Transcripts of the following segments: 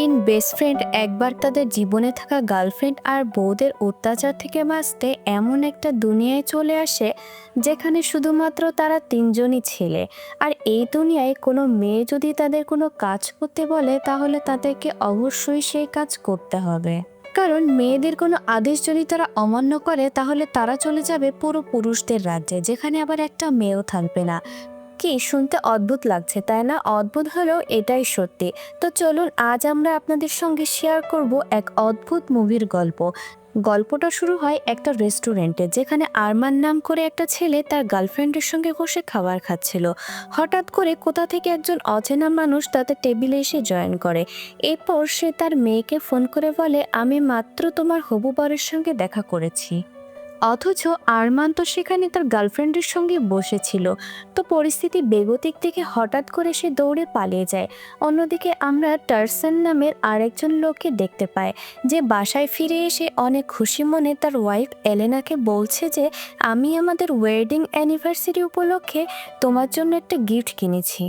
তিন best friend একবার তাদের জীবনে থাকা গার্লফ্রেন্ড আর বউদের অত্যাচার থেকে বাঁচতে এমন একটা দুনিয়ায় চলে আসে যেখানে শুধুমাত্র তারা তিনজনই ছেলে। আর এই দুনিয়ায় কোনো মেয়ে যদি তাদের কোনো কাজ করতে বলে, তাহলে তাদেরকে অবশ্যই সেই কাজ করতে হবে। কারণ মেয়েদের কোনো আদেশ যদি তারা অমান্য করে, তাহলে তারা চলে যাবে পুরো পুরুষদের রাজ্যে, যেখানে আবার একটা মেয়েও থাকবে না। কি? শুনতে অদ্ভুত লাগছে, তাই না? অদ্ভুত হলেও এটাই সত্যি। তো চলুন, আজ আমরা আপনাদের সঙ্গে শেয়ার করব এক অদ্ভুত মুভির গল্প। গল্পটা শুরু হয় একটা রেস্টুরেন্টে যেখানে আরমান নাম করে একটা ছেলে তার গার্লফ্রেন্ডের সঙ্গে বসে খাবার খাচ্ছিল। হঠাৎ করে কোথা থেকে একজন অচেনা মানুষ তাদের টেবিলে এসে জয়েন করে। এরপর সে তার মেয়েকে ফোন করে বলে, আমি মাত্র তোমার হবু বরের সঙ্গে দেখা করেছি। অথচ আরমান তো সেখানে তার গার্লফ্রেন্ডের সঙ্গে বসেছিল। তো পরিস্থিতি বেগতিক থেকে হঠাৎ করে সে দৌড়ে পালিয়ে যায়। অন্যদিকে আমরা টার্সন নামের আরেকজন লোককে দেখতে পাই, যে বাসায় ফিরে এসে অনেক খুশি মনে তার ওয়াইফ এলেনাকে বলছে যে, আমি আমাদের ওয়েডিং অ্যানিভার্সারি উপলক্ষে তোমার জন্য একটা গিফট কিনেছি।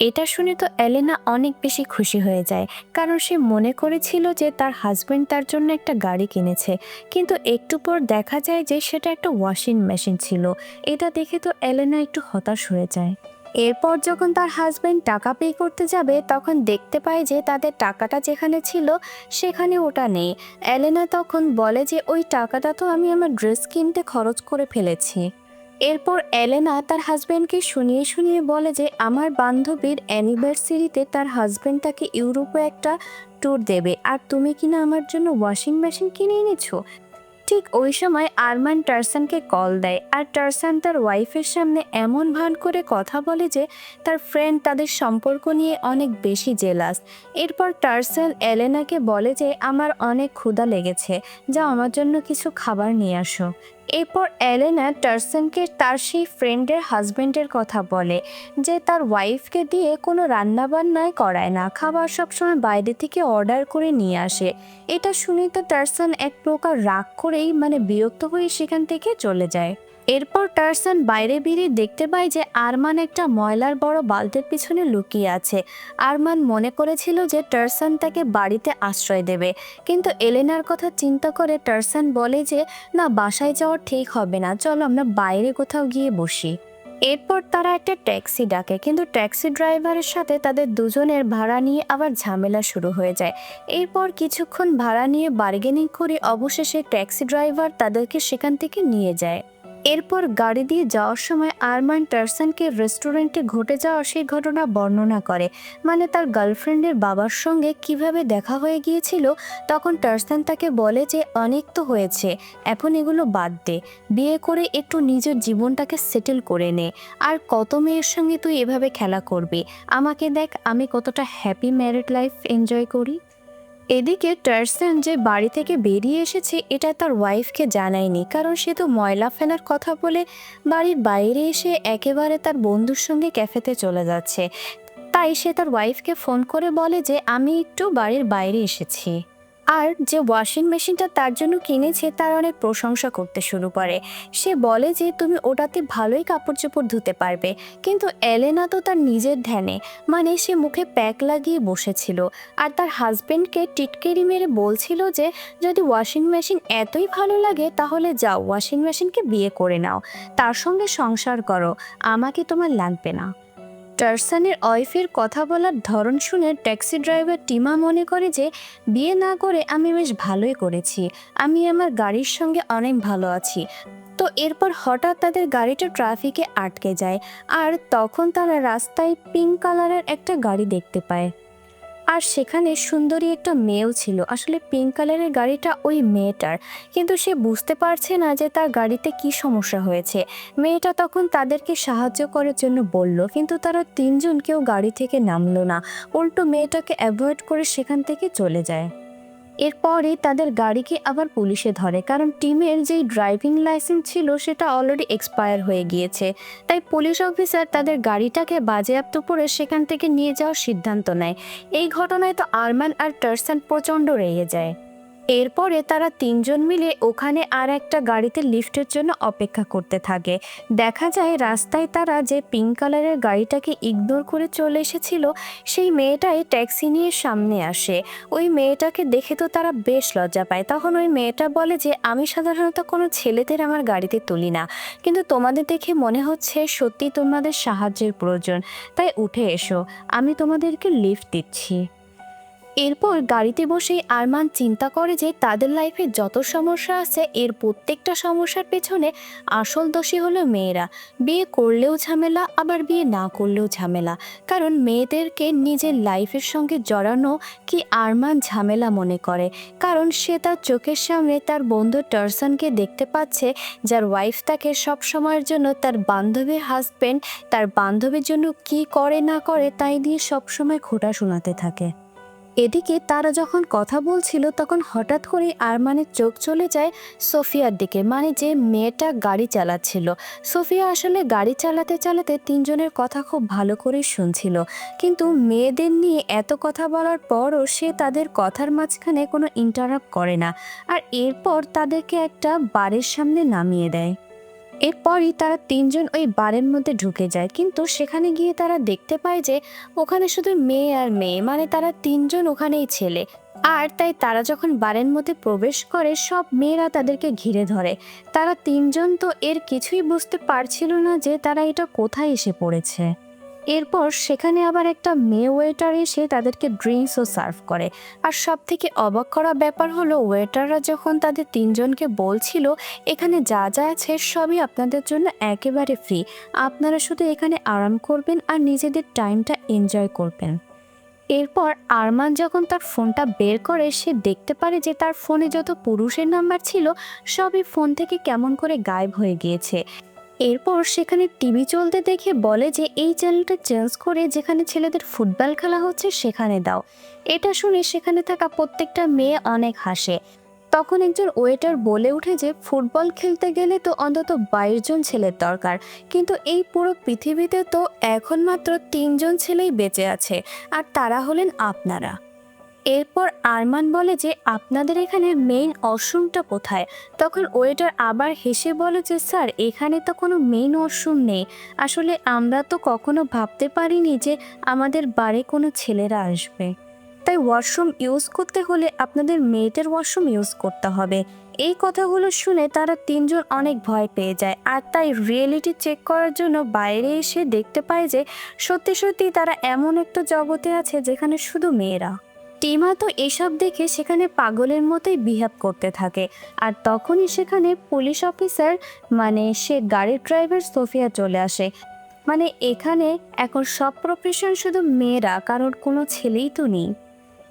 এটা শুনে তো এলেনা অনেক বেশি খুশি হয়ে যায়, কারণ সে মনে করেছিল যে তার হাজব্যান্ড তার জন্য একটা গাড়ি কিনেছে। কিন্তু একটু পর দেখা যায় যে সেটা একটা ওয়াশিং মেশিন ছিল। এটা দেখে তো এলেনা একটু হতাশ হয়ে যায়। এরপর যখন তার হাজব্যান্ড টাকা পে করতে যাবে, তখন দেখতে পায় যে তাদের টাকাটা যেখানে ছিল, সেখানে ওটা নেই। এলেনা তখন বলে যে, ওই টাকাটা তো আমি আমার ড্রেস কিনতে খরচ করে ফেলেছি। এরপর এলেনা তার হাজব্যান্ডকে শুনিয়ে শুনিয়ে বলে যে, আমার বান্ধবীর অ্যানিভার্সারিতে তার হাজব্যান্ড তাকে ইউরোপে একটা ট্যুর দেবে। আর তুমি কিনা আমার জন্য ওয়াশিং মেশিন কিনে এনেছো? ঠিক ওই সময় আরমান টারসানকে কল দেয়। আর টারসান তার ওয়াইফের সামনে এমন ভান করে কথা বলে যে, তার ফ্রেন্ড তাদের সম্পর্ক নিয়ে অনেক বেশি জেলাস এরপর টারসান এলেনাকে বলে যে, আমার অনেক ক্ষুধা লেগেছে। যা আমার জন্য কিছু খাবার নিয়ে আসো। এরপর অ্যালেনা টার্সনকে তার সেই ফ্রেন্ডের হাজব্যান্ডের কথা বলে যে তার ওয়াইফকে দিয়ে কোনো রান্নাবান্নায় করায় না, খাবার সবসময় বাইরে থেকে অর্ডার করে নিয়ে আসে। এটা শুনে তো টার্সন এক প্রকার রাগ করেই মানে বিরক্ত হয়ে সেখান থেকে চলে যায়। এরপর টার্সন বাইরে বেরিয়ে দেখতে পায় যে আরমান একটা ময়লার বড় বালতির পিছনে লুকিয়ে আছে। আরমান মনে করেছিল যে টার্সন তাকে বাড়িতে আশ্রয় দেবে। কিন্তু এলেনার কথা চিন্তা করে টার্সন বলে যে, না, বাসায় যাওয়া ঠিক হবে না। চলো আমরা বাইরে কোথাও গিয়ে বসি। এরপর তারা একটা ট্যাক্সি ডাকে। কিন্তু ট্যাক্সি ড্রাইভারের সাথে তাদের দুজনের ভাড়া নিয়ে আবার ঝামেলা শুরু হয়ে যায়। এরপর কিছুক্ষণ ভাড়া নিয়ে বার্গেনিং করে অবশেষে ট্যাক্সি ড্রাইভার তাদেরকে সেখান থেকে নিয়ে যায়। এরপর গাড়ি দিয়ে যাওয়ার সময় আরমান টার্সানকে রেস্টুরেন্টে ঘটে যাওয়া সেই ঘটনা বর্ণনা করে। মানে তার গার্লফ্রেন্ডের বাবার সঙ্গে কীভাবে দেখা হয়ে গিয়েছিল, তখন টার্সান তাকে বলে যে, অনেক তো হয়েছে, এখন এগুলো বাদ দে। বিয়ে করে একটু নিজের জীবনটাকে সেটেল করে নে। আর কত মেয়ের সঙ্গে তুই এভাবে খেলা করবি? আমাকে দেখ, আমি কতটা হ্যাপি ম্যারিড লাইফ এনজয় করি। এদিকে টার্সন যে বাড়ি থেকে বেরিয়ে এসেছে, এটা তার ওয়াইফকে জানায়নি। কারণ সে তো ময়লা ফেলার কথা বলে বাড়ির বাইরে এসে একেবারে তার বন্ধুর সঙ্গে ক্যাফেতে চলে যাচ্ছে। তাই সে তার ওয়াইফকে ফোন করে বলে যে, আমি একটু বাড়ির বাইরে এসেছি। আর যে ওয়াশিং মেশিনটা তার জন্য কিনেছে, তার অনেক প্রশংসা করতে শুরু করে। সে বলে যে, তুমি ওটাতে ভালোই কাপড় চোপড় ধুতে পারবে। কিন্তু এলেনা তো তার নিজের ধ্যানে মানে সে মুখে প্যাক লাগিয়ে বসেছিল। আর তার হাজবেন্ডকে টিটকেরি মেরে বলছিল যে, যদি ওয়াশিং মেশিন এতই ভালো লাগে, তাহলে যাও ওয়াশিং মেশিনকে বিয়ে করে নাও। তার সঙ্গে সংসার করো, আমাকে তোমার লাগবে না। টার্সানের ওয়াইফের কথা বলার ধরন শুনে ট্যাক্সি ড্রাইভার টিমা মনে করে যে, বিয়ে না করে আমি বেশ ভালোই করেছি। আমি আমার গাড়ির সঙ্গে অনেক ভালো আছি। তো এরপর হঠাৎ তাদের গাড়িটা ট্রাফিকে আটকে যায়। আর তখন তারা রাস্তায় পিঙ্ক কালারের একটা গাড়ি দেখতে পায়। আর সেখানে সুন্দরী একটা মেয়েও ছিল। আসলে পিঙ্ক কালারের গাড়িটা ওই মেয়েটার। কিন্তু সে বুঝতে পারছে না যে তার গাড়িতে কি সমস্যা হয়েছে। মেয়েটা তখন তাদেরকে সাহায্য করার জন্য বলল, কিন্তু তারা তিনজন কেউ গাড়ি থেকে নামলো না। উল্টো মেয়েটাকে অ্যাভয়েড করে সেখান থেকে চলে যায়। এরপরে তাদের গাড়িকে আবার পুলিশে ধরে, কারণ টিমের যেই ড্রাইভিং লাইসেন্স ছিল সেটা অলরেডি এক্সপায়ার হয়ে গিয়েছে। তাই পুলিশ অফিসার তাদের গাড়িটাকে বাজেয়াপ্ত করে সেখান থেকে নিয়ে যাওয়ার সিদ্ধান্ত নেয়। এই ঘটনায় তো আরমান আর টার্সান প্রচণ্ড রেগে যায়। এরপরে তারা তিনজন মিলে ওখানে আর একটা গাড়িতে লিফটের জন্য অপেক্ষা করতে থাকে। দেখা যায় রাস্তায় তারা যে পিঙ্ক কালারের গাড়িটাকে ইগনোর করে চলে এসেছিল, সেই মেয়েটাই ট্যাক্সি নিয়ে সামনে আসে। ওই মেয়েটাকে দেখে তো তারা বেশ লজ্জা পায়। তখন ওই মেয়েটা বলে যে, আমি সাধারণত কোনো ছেলেদের আমার গাড়িতে তুলি না। কিন্তু তোমাদের দেখে মনে হচ্ছে সত্যি তোমাদের সাহায্যের প্রয়োজন। তাই উঠে এসো। আমি তোমাদেরকে লিফট দিচ্ছি। এরপর গাড়িতে বসে আরমান চিন্তা করে যে তাদের লাইফে যত সমস্যা আছে, এর প্রত্যেকটা সমস্যার পেছনে আসল দোষী হলো মেয়েরা। বিয়ে করলেও ঝামেলা, আবার বিয়ে না করলেও ঝামেলা। কারণ মেয়েদেরকে নিজের লাইফের সঙ্গে জড়ানো কি আরমান ঝামেলা মনে করে। কারণ সে তার চোখের সামনে তার বন্ধু টার্সনকে দেখতে পাচ্ছে, যার ওয়াইফ তাকে সব সময়ের জন্য তার বান্ধবীর হাজব্যান্ড তার বান্ধবীর জন্য কি করে না করে তাই দিয়ে সবসময় খোটা শোনাতে থাকে। এদিকে তারা যখন কথা বলছিল, তখন হঠাৎ করে আরমানের চোখ চলে যায় সোফিয়ার দিকে মানে যে মেয়েটা গাড়ি চালাচ্ছিল। সোফিয়া আসলে গাড়ি চালাতে চালাতে তিনজনের কথা খুব ভালো করেই শুনছিল। কিন্তু মেয়েদের নিয়ে এত কথা বলার পরও সে তাদের কথার মাঝখানে কোনো ইন্টারাপ্ট করে না। আর এরপর তাদেরকে একটা বাড়ির সামনে নামিয়ে দেয়। এরপরই তারা তিনজন ওই বারের মধ্যে ঢুকে যায়। কিন্তু সেখানে গিয়ে তারা দেখতে পায় যে ওখানে শুধু মেয়ে আর মেয়ে মানে তারা তিনজন ওখানেই ছেলে। আর তাই তারা যখন বারের মধ্যে প্রবেশ করে, সব মেয়েরা তাদেরকে ঘিরে ধরে। তারা তিনজন তো এর কিছুই বুঝতে পারছিল না যে তারা এটা কোথায় এসে পড়েছে। এরপর সেখানে আবার একটা মেয়ে ওয়েটার এসে তাদেরকে ড্রিঙ্কসও সার্ভ করে। আর সব থেকে অবাক করা ব্যাপার হলো ওয়েটাররা যখন তাদের তিনজনকে বলছিল, এখানে যা যা আছে সবই আপনাদের জন্য একেবারে ফ্রি আপনারা শুধু এখানে আরাম করবেন আর নিজেদের টাইমটা এনজয় করবেন। এরপর আরমান যখন তার ফোনটা বের করে, সে দেখতে পারে যে তার ফোনে যত পুরুষের নাম্বার ছিল, সবই ফোন থেকে কেমন করে গায়েব হয়ে গিয়েছে। এরপর সেখানে টিভি চলতে দেখে বলে যে এই চ্যানেলটা চেঞ্জ করে যেখানে ছেলেদের ফুটবল খেলা হচ্ছে সেখানে দাও। এটা শুনে সেখানে থাকা প্রত্যেকটা মেয়ে অনেক হাসে। তখন একজন ওয়েটার বলে উঠে যে ফুটবল খেলতে গেলে তো অন্তত বাইশ জন ছেলের দরকার। কিন্তু এই পুরো পৃথিবীতে তো এখন মাত্র তিনজন ছেলেই বেঁচে আছে। আর তারা হলেন আপনারা। এরপর আরমান বলে যে আপনাদের এখানে মেইন ওয়াশরুমটা কোথায়? তখন ওয়েটার আবার হেসে বলে যে, স্যার, এখানে তো কোনো মেইন ওয়াশরুম নেই। আসলে আমরা তো কখনো ভাবতে পারিনি যে আমাদের বাড়ি কোনো ছেলেরা আসবে। তাই ওয়াশরুম ইউজ করতে হলে আপনাদের মেয়েদের ওয়াশরুম ইউজ করতে হবে। এই কথাগুলো শুনে তারা তিনজন অনেক ভয় পেয়ে যায়। আর তাই রিয়েলিটি চেক করার জন্য বাইরে এসে দেখতে পায় যে, সত্যি সত্যি তারা এমন একটা জগতে আছে যেখানে শুধু মেয়েরা। টিমা তো এসব দেখে সেখানে পাগলের মতোই বিহেভ করতে থাকে। আর তখনই সেখানে পুলিশ অফিসার মানে সে গাড়ির ড্রাইভার সোফিয়া চলে আসে। মানে এখানে এখন সব প্রফেশন শুধু মেয়েরা কারণ কোনো ছেলেই তো নেই।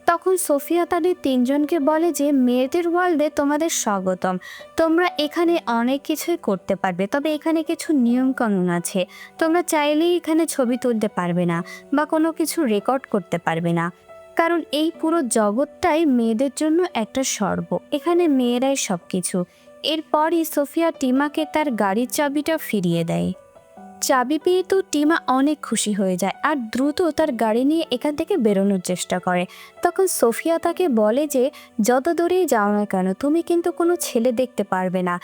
তখন সোফিয়া তাদের তিনজনকে বলে যে, মেয়েদের ওয়ার্ল্ডে তোমাদের স্বাগতম। তোমরা এখানে অনেক কিছুই করতে পারবে, তবে এখানে কিছু নিয়মকানুন আছে। তোমরা চাইলেই এখানে ছবি তুলতে পারবে না, বা কোনো কিছু রেকর্ড করতে পারবে না। কারণ এই পুরো জগৎটাই মেয়েদের জন্য একটা সর্ব এখানে মেয়েরাই সব কিছু এরপরই সোফিয়া টিমাকে তার গাড়ির চাবিটা ফিরিয়ে দেয়। চাবি পেয়ে তো টিমা অনেক খুশি হয়ে যায় আর দ্রুত তার গাড়ি নিয়ে এখান থেকে বেরোনোর চেষ্টা করে। তখন সোফিয়া তাকে বলে যে, যত দূরেই যাও না কেন, তুমি কিন্তু কোনো ছেলে দেখতে পারবে না।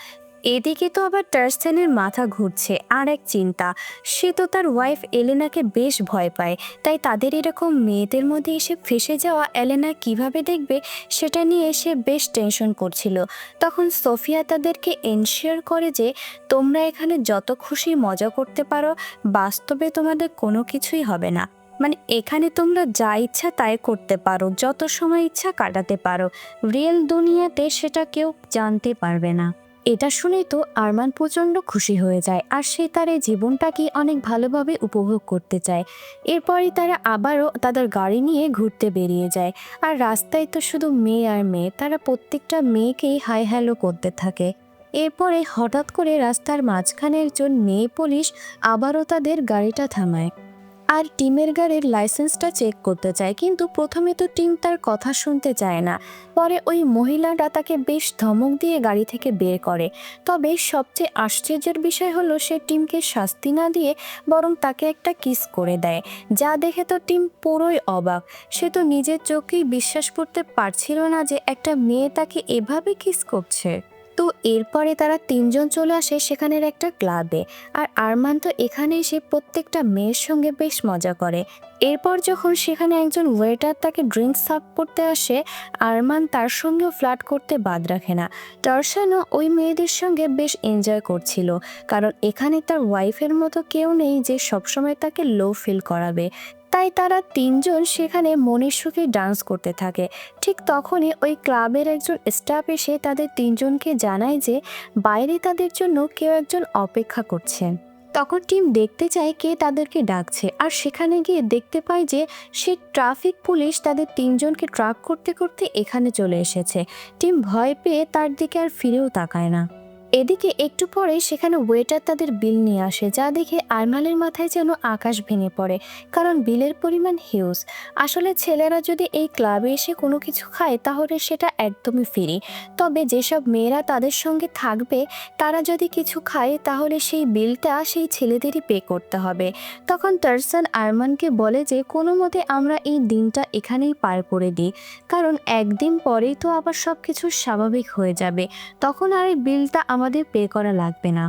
এদিকে তো আবার টার্সেনের মাথা ঘুরছে, আর এক চিন্তা। সে তো তার ওয়াইফ এলেনাকে বেশ ভয় পায়, তাই তাদের এরকম মেয়েদের মধ্যে এসে ফেসে যাওয়া এলেনা কীভাবে দেখবে সেটা নিয়ে সে বেশ টেনশন করছিল। তখন সোফিয়া তাদেরকে এনশিওর করে যে, তোমরা এখানে যত খুশি মজা করতে পারো, বাস্তবে তোমাদের কোনো কিছুই হবে না। মানে এখানে তোমরা যা ইচ্ছা তাই করতে পারো, যত সময় ইচ্ছা কাটাতে পারো। রিয়েল দুনিয়াতে সেটা কেউ জানতে পারবে না। এটা শুনেই তো আরমান প্রচণ্ড খুশি হয়ে যায় আর সে তার এই জীবনটাকে অনেক ভালোভাবে উপভোগ করতে চায়। এরপরই তারা আবারও তাদের গাড়ি নিয়ে ঘুরতে বেরিয়ে যায়। আর রাস্তায় তো শুধু মেয়ে আর মেয়ে, তারা প্রত্যেকটা মেয়েকেই হাই হ্যালো করতে থাকে। এরপরে হঠাৎ করে রাস্তার মাঝখানে একজন মেয়ে পুলিশ আবারও তাদের গাড়িটা থামায়। আর টিমের গাড়ির লাইসেন্সটা চেক করতে চায়, কিন্তু প্রথমে তো টিম তার কথা শুনতে চায় না। পরে ওই মহিলাটা তাকে বেশ ধমক দিয়ে গাড়ি থেকে বের করে। তবে সবচেয়ে আশ্চর্যের বিষয় হলো, সে টিমকে শাস্তি না দিয়ে বরং তাকে একটা কিস করে দেয়। যা দেখে তো টিম পুরোই অবাক। সে তো নিজের চোখেই বিশ্বাস করতে পারছিল না যে একটা মেয়ে তাকে এভাবে কিস করছে। তো এরপরে তারা তিনজন চলে আসে সেখানের একটা ক্লাবে। আর আরমান তো এখানে এসে প্রত্যেকটা মেয়ের সঙ্গে বেশ মজা করে। এরপর যখন সেখানে একজন ওয়েটার তাকে ড্রিঙ্কস সার্ভ করতে আসে, আরমান তার সঙ্গেও ফ্লার্ট করতে বাদ রাখে না। টার্সানও ওই মেয়েদের সঙ্গে বেশ এনজয় করছিল, কারণ এখানে তার ওয়াইফের মতো কেউ নেই যে সবসময় তাকে লো ফিল করাবে। তাই তারা তিনজন সেখানে মনের সুখে ডান্স করতে থাকে। ঠিক তখনই ওই ক্লাবের একজন স্টাফ এসে তাদের তিনজনকে জানায় যে, বাইরে তাদের জন্য কেউ একজন অপেক্ষা করছেন তখন টিম দেখতে চায় কে তাদেরকে ডাকছে। আর সেখানে গিয়ে দেখতে পায় যে, সে ট্রাফিক পুলিশ তাদের তিনজনকে ট্রাক করতে করতে এখানে চলে এসেছে। টিম ভয় পেয়ে তার দিকে আর ফিরেও তাকায় না। এদিকে একটু পরে সেখানে ওয়েটার তাদের বিল নিয়ে আসে, যা দেখে আরমালের মাথায় যেন আকাশ ভেঙে পড়ে, কারণ বিলের পরিমাণ হিউজ আসলে ছেলেরা যদি এই ক্লাবে এসে কোনো কিছু খায়, তাহলে সেটা একদমই ফ্রি তবে যেসব মেয়েরা তাদের সঙ্গে থাকবে, তারা যদি কিছু খায়, তাহলে সেই বিলটা সেই ছেলেদেরই পে করতে হবে। তখন টার্সান আরমানকে বলে যে, কোনো মতে আমরা এই দিনটা এখানেই পার করে দিই, কারণ একদিন পরেই তো আবার সব কিছু স্বাভাবিক হয়ে যাবে। তখন আর এই বিলটা আমাদের পে করা লাগবে না।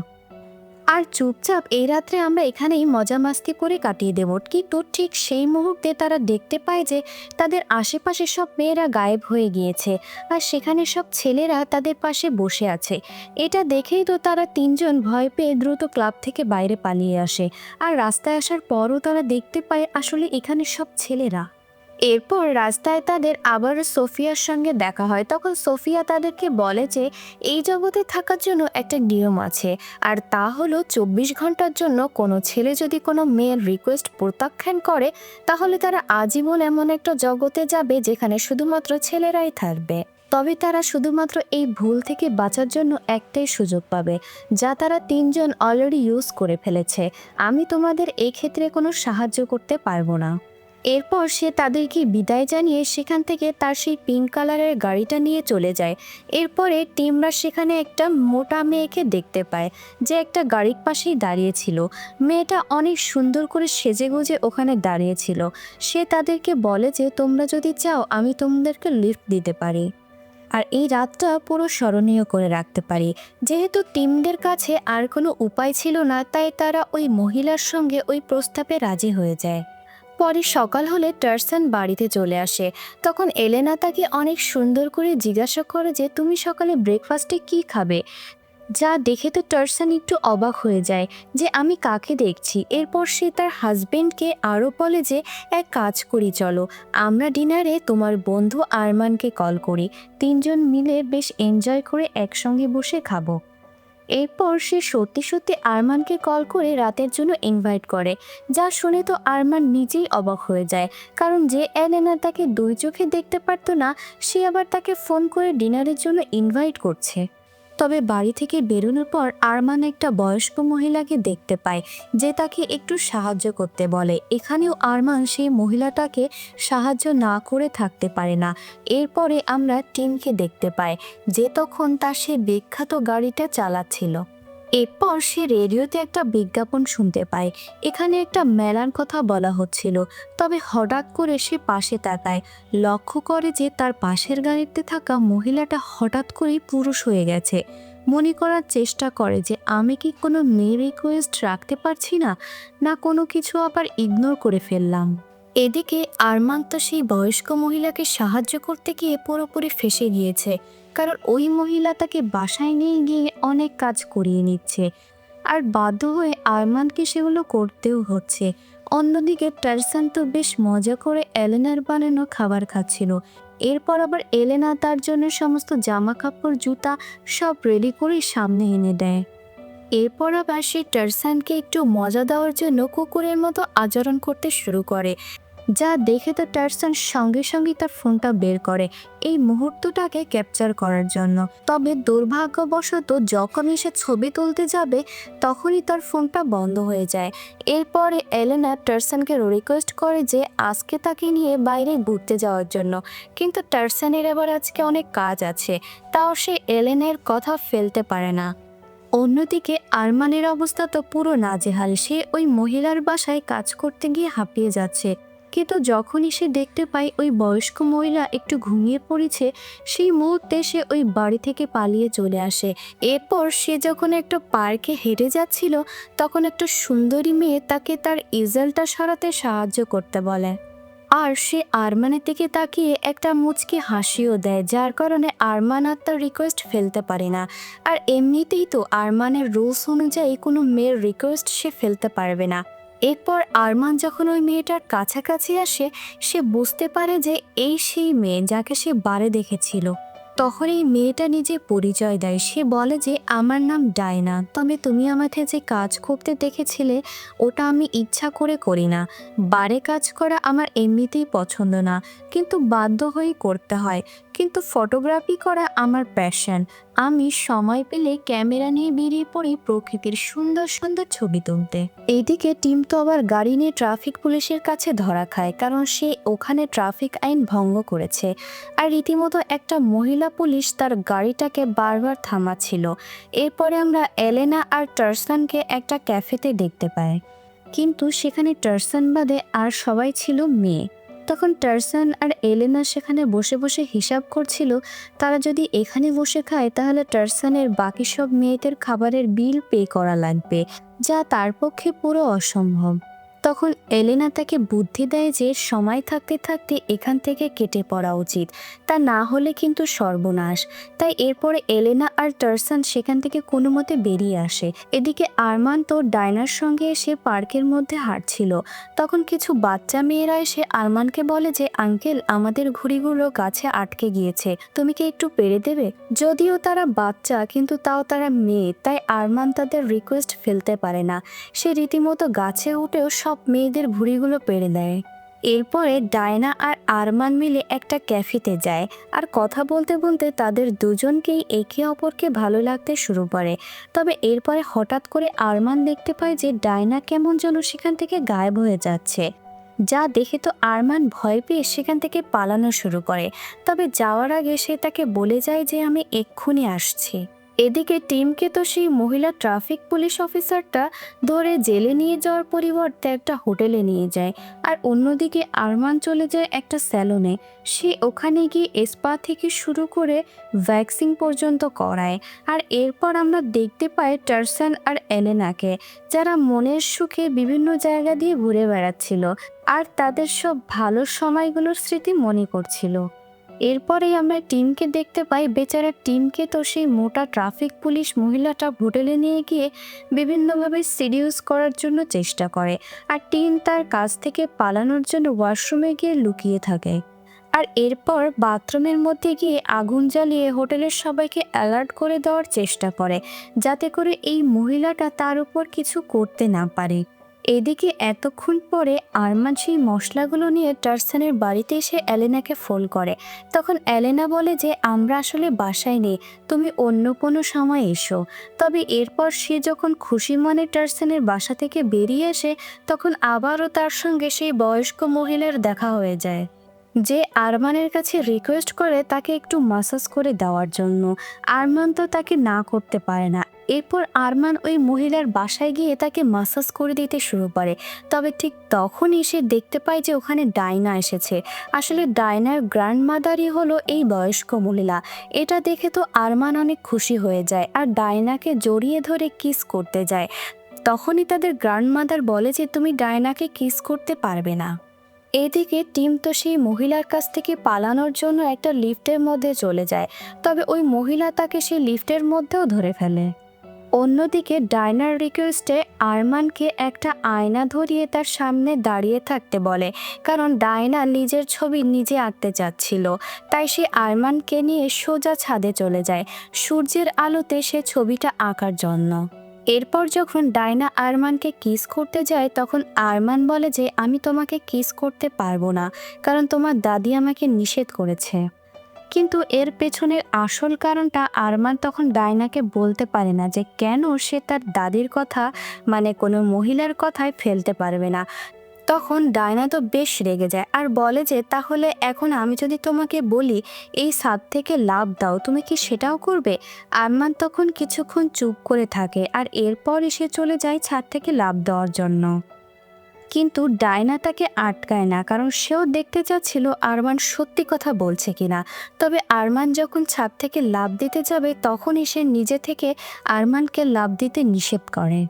আর চুপচাপ এই রাত্রে আমরা এখানেই মজা মাস্তি করে কাটিয়ে দেব। কিন্তু ঠিক সেই মুহূর্তে তারা দেখতে পায় যে তাদের আশেপাশে সব মেয়েরা গায়েব হয়ে গিয়েছে আর সেখানে সব ছেলেরা তাদের পাশে বসে আছে। এটা দেখেই তো তারা তিনজন ভয় পেয়ে দ্রুত ক্লাব থেকে বাইরে পালিয়ে আসে। আর রাস্তায় আসার পরও তারা দেখতে পায় আসলে এখানে সব ছেলেরা। এরপর রাস্তায় তাদের আবারও সোফিয়ার সঙ্গে দেখা হয়। তখন সোফিয়া তাদেরকে বলে যে, এই জগতে থাকার জন্য একটা নিয়ম আছে। আর তা হলো চব্বিশ ঘণ্টার জন্য কোনো ছেলে যদি কোনো মেয়ের রিকোয়েস্ট প্রত্যাখ্যান করে, তাহলে তারা আজীবন এমন একটা জগতে যাবে যেখানে শুধুমাত্র ছেলেরাই থাকবে। তবে তারা শুধুমাত্র এই ভুল থেকে বাঁচার জন্য একটাই সুযোগ পাবে, যা তারা তিনজন অলরেডি ইউজ করে ফেলেছে। আমি তোমাদের এই ক্ষেত্রে কোনো সাহায্য করতে পারব না। এরপর সে তাদেরকে বিদায় জানিয়ে সেখান থেকে তার সেই পিঙ্ক কালারের গাড়িটা নিয়ে চলে যায়। এরপরে টিমরা সেখানে একটা মোটা মেয়েকে দেখতে পায়, যে একটা গাড়ির পাশেই দাঁড়িয়েছিল মেয়েটা অনেক সুন্দর করে সেজে গুজে ওখানে দাঁড়িয়েছিল সে তাদেরকে বলে যে, তোমরা যদি চাও, আমি তোমাদেরকে লিফট দিতে পারি। আর এই রাতটা পুরো স্মরণীয় করে রাখতে পারি। যেহেতু টিমদের কাছে আর কোনো উপায় ছিল না, তাই তারা ওই মহিলার সঙ্গে ওই প্রস্তাবে রাজি হয়ে যায়। পরে সকাল হলে টার্সন বাড়িতে চলে আসে। তখন এলেনা তাকে অনেক সুন্দর করে জিজ্ঞাসা করে যে, তুমি সকালে ব্রেকফাস্টে কি খাবে? যা দেখে তো টার্সন একটু অবাক হয়ে যায় যে, আমি কাকে দেখছি? এরপর সে তার হাজবেন্ডকে আরও বলে যে, এক কাজ করি, চলো। আমরা ডিনারে তোমার বন্ধু আরমানকে কল করি। তিনজন মিলে বেশ এনজয় করে একসঙ্গে বসে খাব। এরপর সে সত্যি সত্যি আরমানকে কল করে রাতের জন্য ইনভাইট করে, যা শুনে তো আরমান নিজেই অবাক হয়ে যায়, কারণ যে অ্যালেনা তাকে দুই চোখে দেখতে পারতো না, সে আবার তাকে ফোন করে ডিনারের জন্য ইনভাইট করছে। তবে বাড়ি থেকে বেরোনোর পর আরমান একটা বয়স্ক মহিলাকে দেখতে পায়, যে তাকে একটু সাহায্য করতে বলে। এখানেও আরমান সেই মহিলাটাকে সাহায্য না করে থাকতে পারে না। এরপরে আমরা টিমকে দেখতে পাই, যে তখন তার সে বিখ্যাত গাড়িটা চালাচ্ছিল। এরপর সে রেডিওতে একটা বিজ্ঞাপন শুনতে পায়। এখানে একটা মেলার কথা বলা হচ্ছিল। তবে হঠাৎ করে সে পাশে তাকায়। লক্ষ্য করে যে তার পাশের গাড়িতে থাকা মহিলাটা হঠাৎ করেই পুরুষ হয়ে গেছে। মনে করার চেষ্টা করে যে আমি কি কোনো মেয়ে রিকোয়েস্ট রাখতে পারছি না? না কোনো কিছু আবার ইগনোর করে ফেললাম। এদিকে আরমান তো সেই বয়স্ক মহিলাকে সাহায্য করতে গিয়ে পুরোপুরি ফেসে গিয়েছে, কারণ ওই মহিলা তাকে বাসায় নিয়ে গিয়ে অনেক কাজ করিয়ে নিচ্ছে। আর বাধ্য হয়ে আরমানকে সেগুলো করতেও হচ্ছে। অন্যদিকে টারসান তো বেশ মজা করে এলেনার বানানো খাবার খাচ্ছিল। এরপর আবার এলেনা তার জন্য সমস্ত জামা কাপড় জুতা সব রেডি করে সামনে এনে দেয়। এরপর আবার সে টারসানকে একটু মজা দেওয়ার জন্য কুকুরের মতো আচরণ করতে শুরু করে। যা দেখে তো টার্সন সঙ্গে সঙ্গে তার ফোনটা বের করে এই মুহূর্তটাকে ক্যাপচার করার জন্য। তবে দুর্ভাগ্যবশত যখনই সে ছবি তুলতে যাবে, তখনই তার ফোনটা বন্ধ হয়ে যায়। এরপরে এলেনা টার্সনকে রিকোয়েস্ট করে যে আজকে তাকে নিয়ে বাইরে ঘুরতে যাওয়ার জন্য। কিন্তু টার্সনের এবার আজকে অনেক কাজ আছে, তাও সে এলেনের কথা ফেলতে পারে না। অন্যদিকে আরমানের অবস্থা তো পুরো নাজেহাল। সে ওই মহিলার বাসায় কাজ করতে গিয়ে হাঁপিয়ে যাচ্ছে। কিন্তু যখনই সে দেখতে পায় ওই বয়স্ক মহিলা একটু ঘুমিয়ে পড়েছে, সেই মুহূর্তে সে ওই বাড়ি থেকে পালিয়ে চলে আসে। এরপর সে যখন একটা পার্কে হেঁটে যাচ্ছিল, তখন একটা সুন্দরী মেয়ে তাকে তার ইজেলটা সরাতে সাহায্য করতে বলে। আর সে আরমানের দিকে তাকিয়ে একটা মুচকি হাসিও দেয়, যার কারণে আরমান আর তার রিকোয়েস্ট ফেলতে পারে না। আর এমনিতেই তো আরমানের রুলস অনুযায়ী কোনো মেয়ের রিকোয়েস্ট সে ফেলতে পারবে না। এরপর আরমান যখন ওই মেয়েটার কাছাকাছি আসে, সে বুঝতে পারে যে এই সেই মেয়ে যাকে সে বারে দেখেছিল। তখন এই মেয়েটা নিজে পরিচয় দেয়। সে বলে যে, আমার নাম ডায়না। তবে তুমি আমাকে যে কাজ করতে দেখেছিলে, ওটা আমি ইচ্ছা করে করি না। বারে কাজ করা আমার এমনিতেই পছন্দ না। কিন্তু বাধ্য হয়েই করতে হয়। কিন্তু ফটোগ্রাফি করা আমার প্যাশন আমি সময় পেলে ক্যামেরা নিয়ে বেরিয়ে পড়ি প্রকৃতির সুন্দর সুন্দর ছবি তুলতে। এইদিকে টিম তো আবার গাড়ি নিয়ে ট্রাফিক পুলিশের কাছে ধরা খায়, কারণ সে ওখানে ট্রাফিক আইন ভঙ্গ করেছে। আর রীতিমতো একটা মহিলা পুলিশ তার গাড়িটাকে বারবার থামাচ্ছিল। এরপরে আমরা এলেনা আর টার্সানকে একটা ক্যাফেতে দেখতে পাই। কিন্তু সেখানে টার্সান বাদে আর সবাই ছিল মেয়ে। তখন টার্সন আর এলেনা সেখানে বসে বসে হিসাব করছিল, তারা যদি এখানে বসে খায় তাহলে টার্সনের বাকি সব মেয়েদের খাবারের বিল পে করা লাগবে, যা তার পক্ষে পুরো অসম্ভব। তখন এলেনা তাকে বুদ্ধি দেয় যে সময় থাকতে থাকতে এখান থেকে কেটে পড়া উচিত। তা না হলে কিন্তু সর্বনাশ। তাই এরপরে এলেনা আর টার্সান সেখান থেকে কোনো মতে বেরিয়ে আসে। এদিকে আরমান তো ডায়নার সঙ্গে এসে পার্কের মধ্যে হাঁটছিল। তখন কিছু বাচ্চা মেয়েরা এসে আরমানকে বলে যে, আঙ্কেল, আমাদের ঘুড়িগুলো গাছে আটকে গিয়েছে। তুমি কি একটু পেরে দেবে? যদিও তারা বাচ্চা, কিন্তু তাও তারা মেয়ে। তাই আরমান তাদের রিকোয়েস্ট ফেলতে পারে না। সে রীতিমতো গাছে উঠেও সব মেয়েদের ভুঁড়িগুলো পেরে দেয়। এরপরে ডায়না আর আরমান মিলে একটা ক্যাফেতে যায় আর কথা বলতে বলতে তাদের দুজনকেই একে অপরকে ভালো লাগতে শুরু করে। তবে এরপরে হঠাৎ করে আরমান দেখতে পায় যে ডায়না কেমন যেন সেখান থেকে গায়েব হয়ে যাচ্ছে। যা দেখে তো আরমান ভয় পেয়ে সেখান থেকে পালানো শুরু করে। তবে যাওয়ার আগে সে তাকে বলে যায় যে আমি এক্ষুনি আসছি। এদিকে টিমকে তো সেই মহিলা ট্রাফিক পুলিশ অফিসারটা ধরে জেলে নিয়ে যাওয়ার পরিবর্তে একটা হোটেলে নিয়ে যায়। আর অন্যদিকে আরমান চলে যায় একটা স্যালনে। সে ওখানে গিয়ে স্পা থেকে শুরু করে ভ্যাকসিন পর্যন্ত করায়। আর এরপর আমরা দেখতে পাই টার্সান আর এলেনাকে, যারা মনের সুখে বিভিন্ন জায়গা দিয়ে ঘুরে বেড়াচ্ছিল। আর তাদের সব ভালো সময়গুলোর স্মৃতি মনে করছিল। এরপরেই আমরা টিমকে দেখতে পাই। বেচারা টিমকে তো সেই মোটা ট্রাফিক পুলিশ মহিলাটা হোটেলে নিয়ে গিয়ে বিভিন্নভাবে সিডিউস করার জন্য চেষ্টা করে। আর টিম তার কাছ থেকে পালানোর জন্য ওয়াশরুমে গিয়ে লুকিয়ে থাকে। আর এরপর বাথরুমের মধ্যে গিয়ে আগুন জ্বালিয়ে হোটেলের সবাইকে অ্যালার্ট করে দেওয়ার চেষ্টা করে, যাতে করে এই মহিলাটা তার উপর কিছু করতে না পারে। এদিকে এতক্ষণ পরে আরমান সেই মশলাগুলো নিয়ে টার্সানের বাড়িতে এসে অ্যালেনাকে ফোন করে। তখন অ্যালেনা বলে যে, আমরা আসলে বাসায় নেই, তুমি অন্য কোনো সময় এসো। তবে এরপর সে যখন খুশি মনে টার্সানের বাসা থেকে বেরিয়ে আসে, তখন আবারও তার সঙ্গে সেই বয়স্ক মহিলার দেখা হয়ে যায়। যে আরমানের কাছে রিকোয়েস্ট করে তাকে একটু মাসাজ করে দেওয়ার জন্য। আরমান তো তাকে না করতে পারে না। এরপর আরমান ওই মহিলার বাসায় গিয়ে তাকে মাসাজ করে দিতে শুরু করে। তবে ঠিক তখনই সে দেখতে পায় যে ওখানে ডায়না এসেছে। আসলে ডায়নার গ্র্যান্ড মাদারই হলো এই বয়স্ক মহিলা। এটা দেখে তো আরমান অনেক খুশি হয়ে যায় আর ডায়নাকে জড়িয়ে ধরে কিস করতে যায়। তখনই তাদের গ্র্যান্ড মাদার বলে যে, তুমি ডায়নাকে কিস করতে পারবে না। এদিকে টিম তো সেই মহিলার কাছ থেকে পালানোর জন্য একটা লিফটের মধ্যে চলে যায়। তবে ওই মহিলা তাকে সেই লিফটের মধ্যেও ধরে ফেলে। অন্যদিকে ডায়নার রিকোয়েস্টে আরমানকে একটা আয়না ধরিয়ে তার সামনে দাঁড়িয়ে থাকতে বলে, কারণ ডায়না নিজের ছবি নিজে আঁকতে চাচ্ছিল। তাই সে আরমানকে নিয়ে সোজা ছাদে চলে যায়, সূর্যের আলোতে সে ছবিটা আঁকার জন্য। এরপর যখন ডায়না আরমানকে কিস করতে যায়, তখন আরমান বলে যে, আমি তোমাকে কিস করতে পারব না, কারণ তোমার দাদি আমাকে নিষেধ করেছে। কিন্তু এর পেছনের আসল কারণটা আরমান তখন ডায়নাকে বলতে পারে না যে কেন সে তার দাদির কথা মানে কোনো মহিলার কথায় ফেলতে পারবে না। তখন ডায়না তো বেশ রেগে যায় আর বলে যে, তাহলে এখন আমি যদি তোমাকে বলি, এই ছাদ থেকে লাভ দাও, তুমি কি সেটাও করবে? আরমান তখন কিছুক্ষণ চুপ করে থাকে আর এরপর এসে চলে যায় ছাদ থেকে লাভ দেওয়ার জন্য। কিন্তু ডায়না তাকে আটকায় না, কারণ সেও দেখতে চাচ্ছিল আরমান সত্যি কথা বলছে কিনা। তবে আরমান যখন ছাদ থেকে লাভ দিতে যাবে তখন এসে নিজে থেকে আরমানকে লাভ দিতে নিষেধ করে।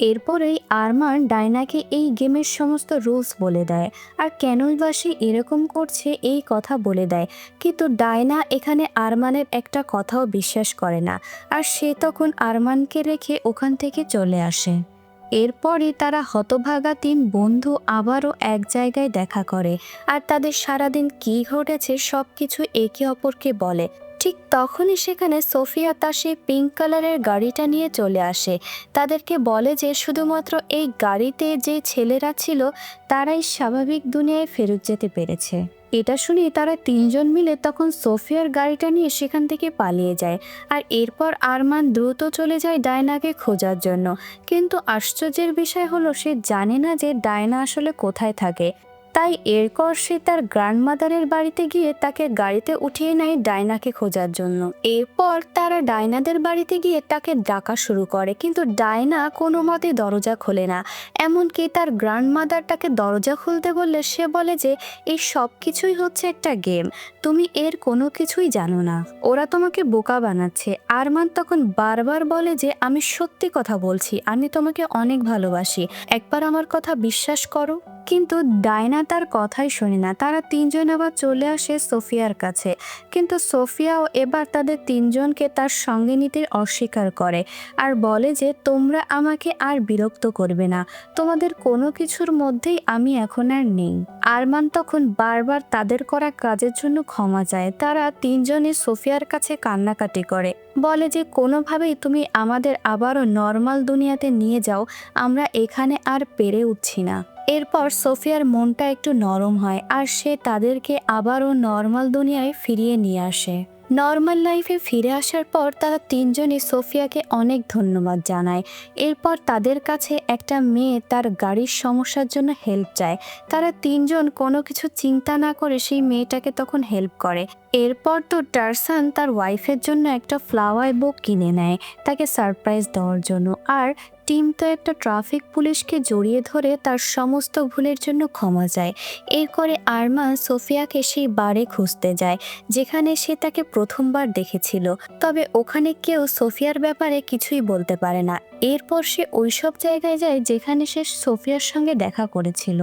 এরপরেই আরমান ডায়নাকে এই গেমের সমস্ত রুলস বলে দেয়, আর কেনই বা সে এরকম করছে এই কথা বলে দেয়। কিন্তু ডায়না এখানে আরমানের একটা কথাও বিশ্বাস করে না, আর সে তখন আরমানকে রেখে ওখান থেকে চলে আসে। এরপরই তারা হতভাগা তিন বন্ধু আবারও এক জায়গায় দেখা করে আর তাদের সারাদিন কী ঘটেছে সব কিছু একে অপরকে বলে। ঠিক তখনই সেখানে সোফিয়া তার সেই পিঙ্ক কালারের গাড়িটা নিয়ে চলে আসে। তাদেরকে বলে যে শুধুমাত্র এই গাড়িতে যে ছেলেরা ছিল, তারাই স্বাভাবিক দুনিয়ায় ফেরত যেতে পেরেছে। এটা শুনে তারা তিনজন মিলে তখন সোফিয়ার গাড়িটা নিয়ে সেখান থেকে পালিয়ে যায় আর এরপর আরমান দ্রুত চলে যায় ডায়নাকে খোঁজার জন্য। কিন্তু আশ্চর্যের বিষয় হলো সে জানে না যে ডায়না আসলে কোথায় থাকে। তাই এরপর সে তার গ্র্যান্ডমাদারের বাড়িতে গিয়ে তাকে গাড়িতে উঠিয়ে নেয় ডায়নাকে খোঁজার জন্য। এরপর তারা ডায়নাদের বাড়িতে গিয়ে তাকে ডাকা শুরু করে। কিন্তু ডায়না কোনো মতে দরজা খোলে না। এমনকি তার গ্র্যান্ডমাদার তাকে দরজা খুলতে বললে সে বলে যে, এই সব কিছুই হচ্ছে একটা গেম তুমি এর কোনো কিছুই জানো না। ওরা তোমাকে বোকা বানাচ্ছে। আরমান তখন বারবার বলে যে, আমি সত্যি কথা বলছি। আমি তোমাকে অনেক ভালোবাসি। একবার আমার কথা বিশ্বাস করো। কিন্তু ডায়না তার কথাই শোনে না। তারা তিনজন আবার চলে আসে সোফিয়ার কাছে। কিন্তু সোফিয়াও এবার তাদের তিনজনকে তার সঙ্গে নিতে অস্বীকার করে আর বলে যে, তোমরা আমাকে আর বিরক্ত করবে না। তোমাদের কোনো কিছুর মধ্যেই আমি এখন আর নেই। আরমান তখন বারবার তাদের করা কাজের জন্য ক্ষমা চায়। তারা তিনজনে সোফিয়ার কাছে কান্নাকাটি করে। বলে যে, কোনোভাবেই তুমি আমাদের আবারও নর্মাল দুনিয়াতে নিয়ে যাও। আমরা এখানে আর পেরে উঠছি না। এরপর সোফিয়ার মনটা একটু নরম হয় আর সে তাদেরকে আবারও নর্মাল দুনিয়ায় ফিরিয়ে নিয়ে আসে। নর্মাল লাইফে ফিরে আসার পর তারা তিনজনই সোফিয়াকে অনেক ধন্যবাদ জানায়। এরপর তাদের কাছে একটা মেয়ে তার গাড়ির সমস্যার জন্য হেল্প চায়। তারা তিনজন কোনো কিছু চিন্তা না করে সেই মেয়েটাকে তখন হেল্প করে। এরপর তো টারসান তার ওয়াইফের জন্য একটা ফ্লাওয়ার বুক কিনে নেয়, তাকে সারপ্রাইজ দেওয়ার জন্য। আর টিম তো একটা ট্রাফিক পুলিশকে জড়িয়ে ধরে তার সমস্ত ভুলের জন্য ক্ষমা যায় এরপরে আরমা সোফিয়াকে সেই বারে খুঁজতে যায়, যেখানে সে তাকে প্রথমবার দেখেছিল। তবে ওখানে কেউ সোফিয়ার ব্যাপারে কিছুই বলতে পারে না। এরপর সে ওইসব জায়গায় যায় যেখানে সে সোফিয়ার সঙ্গে দেখা করেছিল।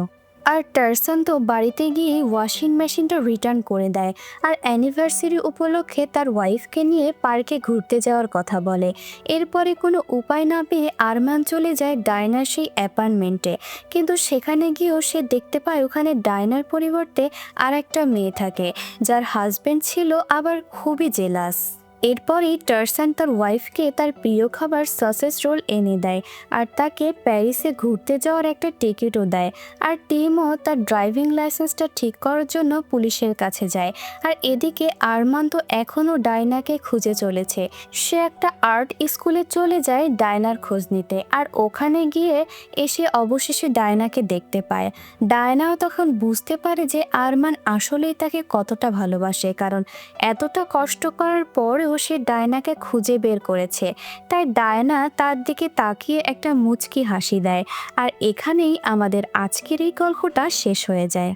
আর টারসান তো বাড়িতে গিয়ে ওয়াশিং মেশিনটা রিটার্ন করে দেয় আর অ্যানিভার্সারি উপলক্ষে তার ওয়াইফকে নিয়ে পার্কে ঘুরতে যাওয়ার কথা বলে। এরপরে কোনো উপায় না পেয়ে আরমান চলে যায় ডায়নার সেই অ্যাপার্টমেন্টে। কিন্তু সেখানে গিয়েও সে দেখতে পায় ওখানে ডায়নার পরিবর্তে আর একটা মেয়ে থাকে, যার হাজবেন্ড ছিল আবার খুবই জেলাস এরপরই টারসান তার ওয়াইফকে তার প্রিয় খাবার সসেস রোল এনে দেয় আর তাকে প্যারিসে ঘুরতে যাওয়ার একটা টিকিটও দেয়। আর টিমও তার ড্রাইভিং লাইসেন্সটা ঠিক করার জন্য পুলিশের কাছে যায়। আর এদিকে আরমান তো এখনও ডায়নাকে খুঁজে চলেছে। সে একটা আর্ট স্কুলে চলে যায় ডায়নার খোঁজ নিতে। আর ওখানে গিয়ে এসে অবশেষে ডায়নাকে দেখতে পায়। ডায়নাও তখন বুঝতে পারে যে আরমান আসলেই তাকে কতটা ভালোবাসে। কারণ এতটা কষ্ট করার পরেও সে ডায়নাকে খুঁজে বের করেছে। তাই ডায়না তার দিকে তাকিয়ে একটা মুচকি হাসি দেয়। আর এখানেই আমাদের আজকের এই গল্পটা শেষ হয়ে যায়।